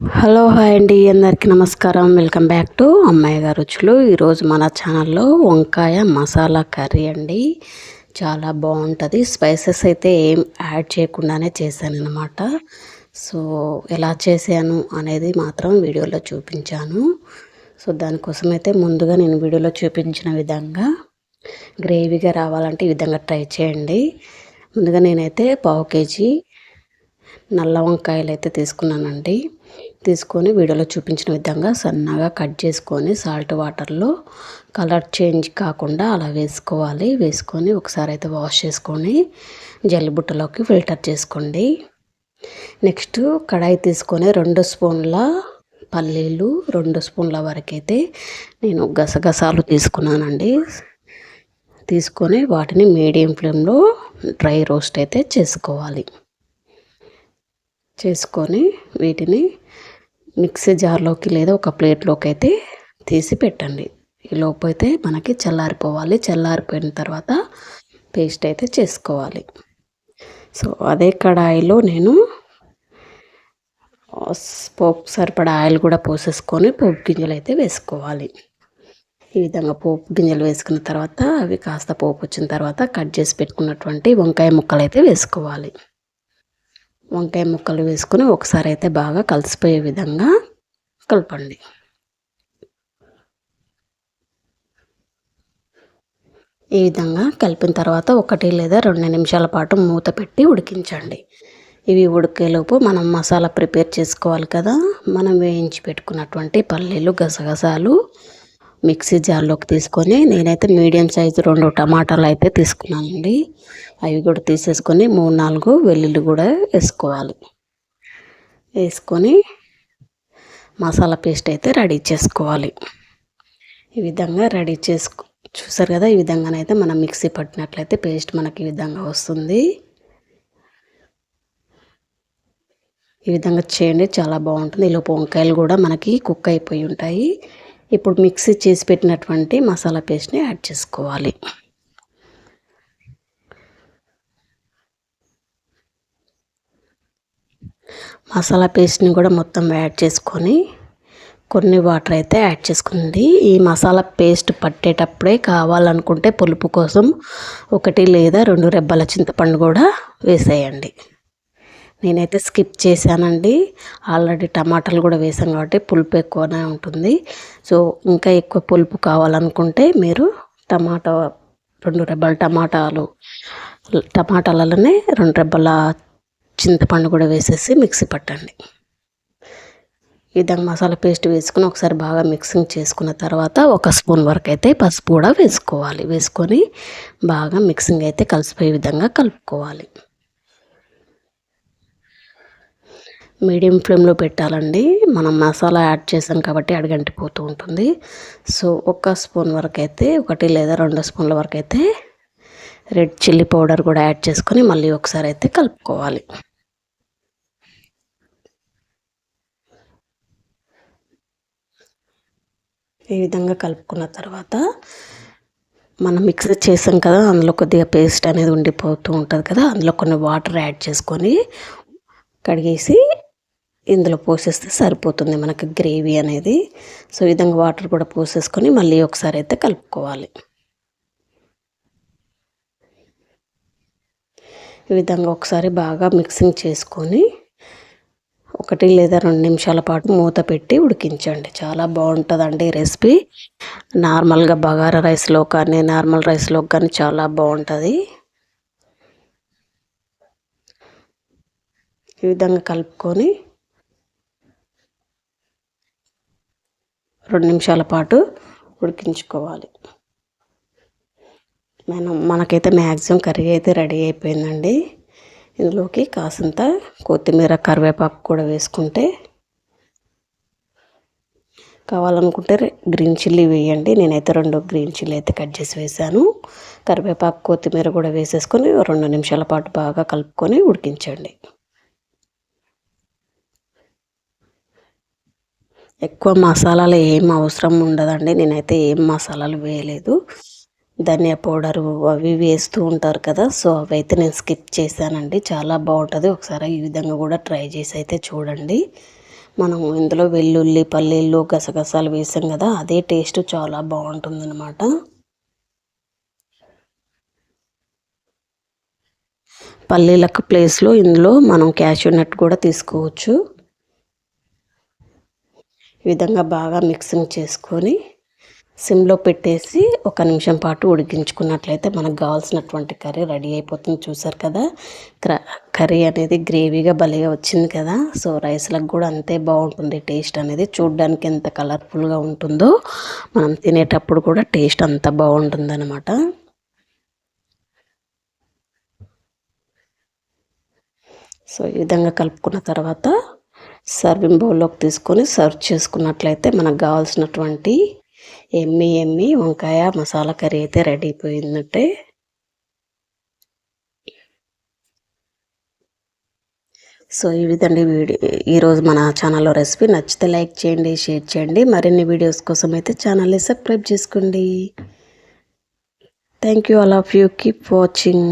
Hello hi అండి. అందరికీ నమస్కారం. వెల్కమ్ బ్యాక్ టు అమ్మాయి గారు రుచులు. ఈరోజు మన ఛానల్లో వంకాయ మసాలా కర్రీ అండి. చాలా బాగుంటుంది. స్పైసెస్ అయితే ఏం యాడ్ చేయకుండానే చేశాను అనమాట సో ఎలా చేశాను అనేది మాత్రం వీడియోలో చూపించాను. సో దానికోసం అయితే ముందుగా నేను వీడియోలో చూపించిన విధంగా గ్రేవీగా రావాలంటే ఈ విధంగా ట్రై చేయండి. ముందుగా నేనైతే పావు కేజీ నల్ల వంకాయలు అయితే తీసుకున్నానండి. తీసుకొని వీడియోలో చూపించిన విధంగా సన్నగా కట్ చేసుకొని సాల్ట్ వాటర్లో కలర్ చేంజ్ కాకుండా అలా వేసుకోవాలి. వేసుకొని ఒకసారి అయితే వాష్ చేసుకొని జల్లిబుట్టలోకి ఫిల్టర్ చేసుకోండి. నెక్స్ట్ కడాయి తీసుకొని రెండు స్పూన్ల పల్లీలు రెండు స్పూన్ల వరకు అయితే నేను గసగసాలు తీసుకున్నానండి. తీసుకొని వాటిని మీడియం ఫ్లేమ్లో డ్రై రోస్ట్ అయితే చేసుకోవాలి. చేసుకొని వీటిని మిక్సీ జార్లోకి లేదా ఒక ప్లేట్లోకి అయితే తీసి పెట్టండి. ఈ లోపు అయితే మనకి చల్లారిపోవాలి. చల్లారిపోయిన తర్వాత పేస్ట్ అయితే చేసుకోవాలి. సో అదే కడాయిలో నేను పోపు సరిపడా ఆయిల్ కూడా పోసేసుకొని పోపు గింజలు అయితే వేసుకోవాలి. ఈ విధంగా పోపు గింజలు వేసుకున్న తర్వాత అవి కాస్త పోపు వచ్చిన తర్వాత కట్ చేసి పెట్టుకున్నటువంటి వంకాయ ముక్కలు అయితే వేసుకోవాలి. వంకాయ ముక్కలు వేసుకొని ఒకసారి అయితే బాగా కలిసిపోయే విధంగా కలపండి. ఈ విధంగా కలిపిన తర్వాత ఒకటి లేదా రెండు నిమిషాల పాటు మూత పెట్టి ఉడికించండి. ఇవి ఉడికేలోపు మనం మసాలా ప్రిపేర్ చేసుకోవాలి కదా. మనం వేయించి పెట్టుకున్నటువంటి పల్లీలు గసగసాలు మిక్సీ జార్లోకి తీసుకొని నేనైతే మీడియం సైజు రెండు టమాటాలు అయితే తీసుకున్నానండి. అవి కూడా తీసేసుకొని మూడు నాలుగు వెల్లుల్లి కూడా వేసుకోవాలి. వేసుకొని మసాలా పేస్ట్ అయితే రెడీ చేసుకోవాలి. ఈ విధంగా రెడీ చేసుకు చూసారు కదా ఈ విధంగానైతే మనం మిక్సీ పట్టినట్లయితే పేస్ట్ మనకి ఈ విధంగా వస్తుంది. ఈ విధంగా చేయండి చాలా బాగుంటుంది. ఈలోపు వంకాయలు కూడా మనకి కుక్ అయిపోయి ఉంటాయి. ఇప్పుడు మిక్సీ చేసి పెట్టినటువంటి మసాలా పేస్ట్ని యాడ్ చేసుకోవాలి. మసాలా పేస్ట్ని కూడా మొత్తం యాడ్ చేసుకొని కొన్ని వాటర్ అయితే యాడ్ చేసుకుంది. ఈ మసాలా పేస్ట్ పట్టేటప్పుడే కావాలనుకుంటే పులుపు కోసం ఒకటి లేదా రెండు రెబ్బల చింతపండు కూడా వేసేయండి. నేనైతే స్కిప్ చేశానండి. ఆల్రెడీ టమాటాలు కూడా వేసాను కాబట్టి పులుపు ఎక్కువనే ఉంటుంది. సో ఇంకా ఎక్కువ పులుపు కావాలనుకుంటే మీరు టమాటా రెండు రెబ్బల టమాటాలు టమాటాలలోనే రెండు రెబ్బల చింతపండు కూడా వేసేసి మిక్సీ పట్టండి. ఈ విధంగా మసాలా పేస్ట్ వేసుకుని ఒకసారి బాగా మిక్సింగ్ చేసుకున్న తర్వాత ఒక స్పూన్ వరకు అయితే పసుపు కూడా వేసుకోవాలి. వేసుకొని బాగా మిక్సింగ్ అయితే కలిసిపోయే విధంగా కలుపుకోవాలి. మీడియం ఫ్లేమ్లో పెట్టాలండి. మనం మసాలా యాడ్ చేసాం కాబట్టి అడగంటిపోతూ ఉంటుంది. సో ఒక స్పూన్ వరకు అయితే ఒకటి లేదా రెండు స్పూన్ల వరకు అయితే రెడ్ చిల్లీ పౌడర్ కూడా యాడ్ చేసుకొని మళ్ళీ ఒకసారి అయితే కలుపుకోవాలి. ఈ విధంగా కలుపుకున్న తర్వాత మనం మిక్స్ చేసాం కదా అందులో కొద్దిగా పేస్ట్ అనేది ఉండిపోతూ ఉంటుంది కదా అందులో కొన్ని వాటర్ యాడ్ చేసుకొని కడిగేసి ఇందులో పోసేస్తే సరిపోతుంది మనకి గ్రేవీ అనేది. సో విధంగా వాటర్ కూడా పోసేసుకొని మళ్ళీ ఒకసారి అయితే కలుపుకోవాలి. ఈ విధంగా ఒకసారి బాగా మిక్సింగ్ చేసుకొని ఒకటి లేదా రెండు నిమిషాల పాటు మూత పెట్టి ఉడికించండి. చాలా బాగుంటుందండి ఈ రెసిపీ. నార్మల్గా బగారా రైస్లో కానీ నార్మల్ రైస్లో కానీ చాలా బాగుంటుంది. ఈ విధంగా కలుపుకొని రెండు నిమిషాల పాటు ఉడికించుకోవాలి. మనం మనకైతే మ్యాక్సిమం కర్రీ అయితే రెడీ అయిపోయిందండి. ఇందులోకి కాసంత కొత్తిమీర కరివేపాకు కూడా వేసుకుంటే కావాలనుకుంటే గ్రీన్ చిల్లీ వేయండి. నేనైతే రెండు గ్రీన్ చిల్లీ అయితే కట్ చేసి వేసాను కరివేపాకు కొత్తిమీర కూడా వేసేసుకొని రెండు నిమిషాల పాటు బాగా కలుపుకొని ఉడికించండి. ఎక్కువ మసాలాలు ఏం అవసరం ఉండదండి. నేనైతే ఏం మసాలాలు వేయలేదు. ధనియా పౌడరు అవి వేస్తూ ఉంటారు కదా సో అవైతే నేను స్కిప్ చేశానండి. చాలా బాగుంటుంది. ఒకసారి ఈ విధంగా కూడా ట్రై చేసి అయితే చూడండి. మనం ఇందులో వెల్లుల్లి పల్లీలు గసగసాలు వేసాం కదా అదే టేస్ట్ చాలా బాగుంటుంది అనమాట పల్లీలకు ప్లేస్లో ఇందులో మనం క్యాష్యూ నట్ కూడా తీసుకోవచ్చు. ఈ విధంగా బాగా మిక్సింగ్ చేసుకొని సిమ్లో పెట్టేసి ఒక నిమిషం పాటు ఉడికించుకున్నట్లయితే మనకు కావాల్సినటువంటి కర్రీ రెడీ అయిపోతుంది. చూసారు కదా? కర్రీ అనేది గ్రేవీగా భలేగా వచ్చింది కదా? సో రైస్లకు కూడా అంతే బాగుంటుంది టేస్ట్ అనేది. చూడడానికి ఎంత కలర్ఫుల్గా ఉంటుందో మనం తినేటప్పుడు కూడా టేస్ట్ అంత బాగుంటుంది అనమాట సో ఈ విధంగా కలుపుకున్న తర్వాత సర్వింగ్ బౌల్లోకి తీసుకొని సర్వ్ చేసుకున్నట్లయితే మనకు కావాల్సినటువంటి ఎమ్మి ఎమ్మి వంకాయ మసాలా కర్రీ అయితే రెడీ అయిపోయిందంటే సో ఈ విధంగా వీడియో ఈరోజు మన ఛానల్లో రెసిపీ నచ్చితే లైక్ చేయండి షేర్ చేయండి. మరిన్ని వీడియోస్ కోసం అయితే ఛానల్ని సబ్స్క్రైబ్ చేసుకోండి. Thank you all of you. Keep watching.